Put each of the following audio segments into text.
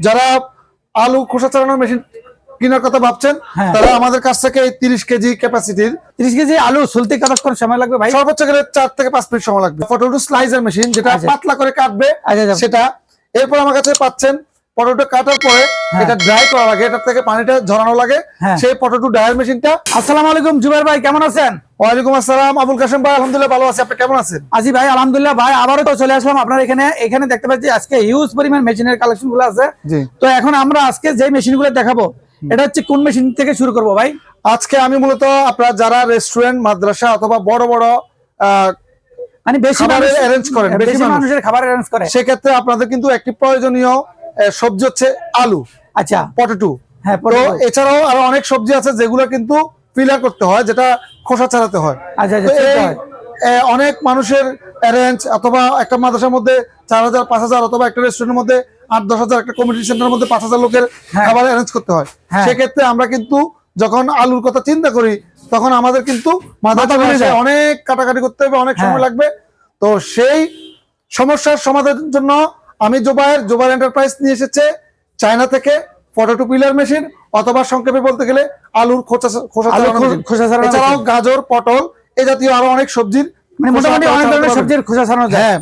যারা আলু খোসা চালানোর মেশিন কেনার কথা ভাবছেন হ্যাঁ। তারা আমাদের কাছ থেকে তিরিশ কেজি ক্যাপাসিটির তিরিশ কেজি আলু সুলতে কতক্ষণ সময় লাগবে ভাই সর্বোচ্চ গেলে চার থেকে পাঁচ মিনিট সময় লাগবে ফটো স্লাইজার মেশিন যেটা আচ্ছা। পাতলা করে কাটবে আচ্ছা, আচ্ছা। সেটা এরপর আমার কাছে পাচ্ছেন পটেটো কাটার পরে এটা ড্রাই করা লাগে এটা থেকে পানিটা ঝরানো লাগে। হ্যাঁ। সেই পটেটো ড্রায়ার মেশিনটা আসসালামু আলাইকুম জুবাইর ভাই কেমন আছেন? ওয়ালাইকুম আসসালাম আবুল কাসেম ভাই আলহামদুলিল্লাহ ভালো আছি আপনি কেমন আছেন? আজি ভাই আলহামদুলিল্লাহ ভাই আবারও তো চলে আসলাম আপনার এখানে। এখানে দেখতে পাচ্ছি আজকে হিউজ পরিমাণ মেশিনের কালেকশনগুলো আছে তো এখন আমরা আজকে যে মেশিনগুলো দেখাবো এটা হচ্ছে কোন মেশিন থেকে শুরু করব ভাই? আজকে আমি মূলত আপনার যারা রেস্টুরেন্ট মাদ্রাসা অথবা বড় বড় মানে বেশি মানুষ- arrange করেন, বেশি বেশি মানুষের খাবার অ্যারেঞ্জ করে। সেক্ষেত্রে আপনাদের কিন্তু একটি প্রয়োজনীয় সবজি হচ্ছে আলু আচ্ছা পটেটো হ্যাঁ তো এছাড়াও আরও অনেক সবজি আছে যেগুলো কিন্তু ফিলার করতে হয় যেটা খোসা ছাড়াতে হয় আচ্ছা আচ্ছা অনেক মানুষের অ্যারেঞ্জ অথবা একটা মাদ্রাসার মধ্যে চার হাজার পাঁচ হাজার অথবা একটা রেস্টুরেন্টের মধ্যে আট দশ হাজার একটা কমিউনিটি সেন্টারের মধ্যে পাঁচ হাজার লোকের হ্যাঁ। খাবার অ্যারেঞ্জ করতে হয় হ্যাঁ। সেক্ষেত্রে আমরা কিন্তু যখন আলুর কথা চিন্তা করি তখন আমাদের কিন্তু মাথা। অনেক কাটাকাটি করতে হবে অনেক সময় হ্যাঁ। লাগবে তো সেই সমস্যার সমাধানের জন্য আমি জোবায়ের জোবায়ের এন্টারপ্রাইজ নিয়ে এসেছে চায়না থেকে ফটো টু পিলার মেশিন অথবা সংক্ষেপে বলতে গেলে আলুর খোসা খোসা এছাড়াও গাজর পটল এ জাতীয় আরও অনেক সবজির মানে খোসা মোটামুটি অনেক ধরনের সবজির খোসা ছাড়ানো যায়। হ্যাঁ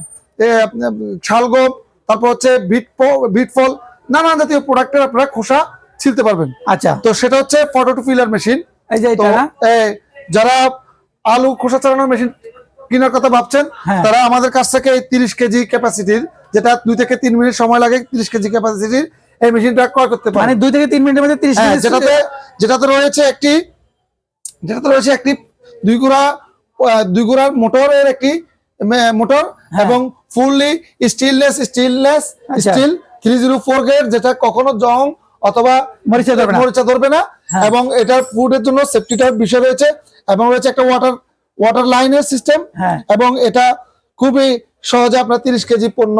শালগম তারপর হচ্ছে বিট নানান জাতীয় প্রোডাক্টের আপনারা খোসা ছিলতে পারবেন। আচ্ছা। তো সেটা হচ্ছে পটেটো পিলার মেশিন এই যে যারা আলু খোসা চালানোর মেশিন কেনার কথা ভাবছেন হ্যাঁ। তারা আমাদের কাছ থেকে এই তিরিশ কেজি ক্যাপাসিটির যেটা দুই থেকে তিন মিনিট সময় লাগে তিরিশ কেজি ক্যাপাসিটির এই মেশিনটা ক্রয় করতে মানে পারেন দুই থেকে তিন মিনিটের মধ্যে তিরিশ হ্যাঁ, কেজি যেটাতে যেটাতে রয়েছে একটি যেটাতে রয়েছে একটি দুই গুড়া দুই গুড়ার মোটরের একটি মোটর এবং ফুললি স্টিললেস স্টিললেস হ্যাঁ। আচ্ছা। Steel three zero four gate যেটা কখনো জং অথবা মরিচা ধরবে না। মরিচা ধরবে না হ্যাঁ। এবং এটার ফুডের জন্য সেফটিটার বিষয় রয়েছে এবং রয়েছে একটা ওয়াটার ওয়াটার লাইনের সিস্টেম হ্যাঁ এবং এটা খুবই সহজে আপনার তিরিশ কেজি পণ্য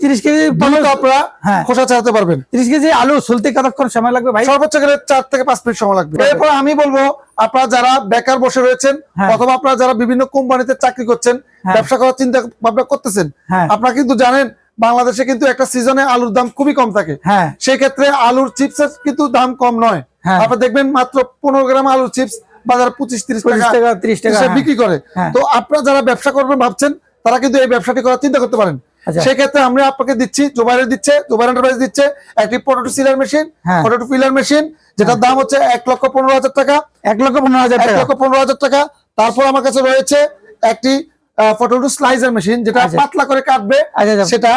তিরিশ কেজি আপনারা হ্যাঁ। খোসা চালাতে পারবেন তিরিশ কেজি আলু সুলতে কতক্ষণ সময় লাগবে ভাই সর্বোচ্চ গেলে চার থেকে পাঁচ মিনিট সময় লাগবে এরপর আমি বলব আপনারা যারা বেকার বসে রয়েছেন হ্যাঁ। অথবা আপনারা যারা বিভিন্ন কোম্পানিতে চাকরি করছেন হ্যাঁ। ব্যবসা করার চিন্তা ভাবনা করতেছেন হ্যাঁ। আপনারা কিন্তু জানেন বাংলাদেশে কিন্তু একটা সিজনে আলুর দাম খুবই কম থাকে হ্যাঁ সেই ক্ষেত্রে আলুর চিপসের কিন্তু দাম কম নয় হ্যাঁ। আপনারা দেখবেন মাত্র পনেরো গ্রাম আলুর চিপস বাজারে পঁচিশ তিরিশ টাকা তিরিশ টাকা হ্যাঁ। বিক্রি করে হ্যাঁ। তো আপনারা যারা ব্যবসা করবেন ভাবছেন তারা কিন্তু এই ব্যবসাটি করার চিন্তা করতে পারেন আচ্ছা। সেক্ষেত্রে আমরা আপনাকে দিচ্ছি জোবাইরের দিচ্ছে জোবাইর এন্টারপ্রাইজ দিচ্ছে একটি পটেটো সিলার মেশিন হ্যাঁ। পটেটো ফিলার মেশিন যেটার দাম হচ্ছে এক লক্ষ পনেরো হাজার টাকা এক লক্ষ পনেরো হাজার এক লক্ষ পনেরো হাজার টাকা তারপর আমার কাছে রয়েছে একটি পটেটো স্লাইজার মেশিন যেটা আচ্ছা। পাতলা করে কাটবে আচ্ছা। সেটা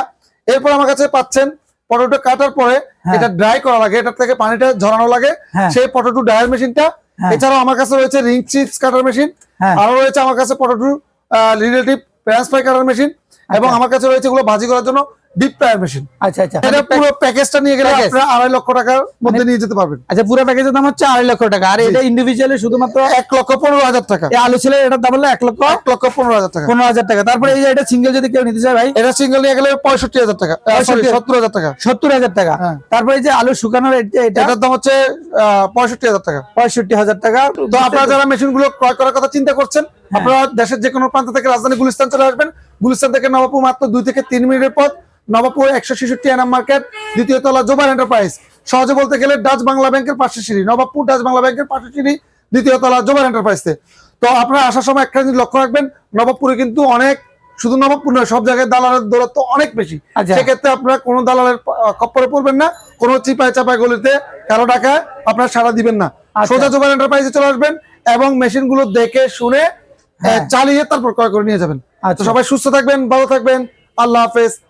এরপর আমার কাছে পাচ্ছেন পটেটো কাটার পরে হ্যাঁ। এটা ড্রাই করা লাগে এটা থেকে পানিটা ঝরানো লাগে হ্যাঁ। সেই পটেটো ড্রায়ার মেশিনটা হ্যাঁ। এছাড়াও আমার কাছে রয়েছে রিং চিপস কাটার মেশিন হ্যাঁ। আরও রয়েছে আমার কাছে potato relative pans fry cutter machine এবং আচ্ছা। আমার কাছে রয়েছে এগুলো ভাজি করার জন্য ডিপ ফ্রায়ার মেশিন আচ্ছা আচ্ছা। এটা পুরো প্যাকেজটা নিয়ে গেলে আপনারা আড়াই লক্ষ টাকার মধ্যে নিয়ে যেতে পারবেন। আচ্ছা পুরো প্যাকেজের দাম হচ্ছে আড়াই লক্ষ টাকা। আর এটা ইন্ডিভিজুয়ালি শুধুমাত্র এক লক্ষ পনেরো হাজার টাকা। এই আলু ছিল এটার দাম হলো এক লক্ষ এক লক্ষ পনেরো হাজার টাকা। পনেরো হাজার টাকা। তারপরে এই যে এটা সিঙ্গেল যদি কেউ নিতে চায় ভাই? এটা সিঙ্গেল নিয়ে গেলে পঁয়ষট্টি হাজার টাকা। সত্তর হাজার টাকা। সত্তর হাজার টাকা। হ্যাঁ। তারপরে এই যে আলু শুকানোর এটার দাম হচ্ছে পঁয়ষট্টি হাজার টাকা। পঁয়ষট্টি হাজার টাকা। তো আপনারা যারা মেশিনগুলো ক্রয় করার কথা চিন্তা করছেন আপনারা দেশের যে কোনো প্রান্ত থেকে রাজধানী গুলিস্তান চলে আসবেন। গুলিস্তান থেকে নবাবপুর মাত্র দুই থেকে তিন মিনিটের পথ। নবাবপুর একশো ছেষট্টি এনাম মার্কেট দ্বিতীয় তলা জোবার এন্টারপ্রাইজ সহজে বলতে গেলে ডাচ বাংলা ব্যাংকের পাশে সিঁড়ি নবাবপুর ডাচ বাংলা ব্যাংকের পাশে সিঁড়ি দ্বিতীয় তলা জোবার এন্টারপ্রাইজে তো আপনারা আসার সময় একটা জিনিস লক্ষ্য রাখবেন নবাবপুরে কিন্তু অনেক শুধু নবাবপুর নয় সব জায়গায় দালালের দৌরত্ব অনেক বেশি আচ্ছা। সেক্ষেত্রে আপনারা কোনো দালালের খপ্পরে পড়বেন না কোনো চিপায় চাপায় গলিতে কারও টাকায় আপনারা সারা দিবেন না আচ্ছা। সোজা জোবার এন্টারপ্রাইজে চলে আসবেন এবং মেশিনগুলো দেখে শুনে হ্যাঁ। চালিয়ে তারপর ক্রয় করে নিয়ে যাবেন তো আচ্ছা। সবাই সুস্থ থাকবেন ভালো থাকবেন আল্লাহ হাফেজ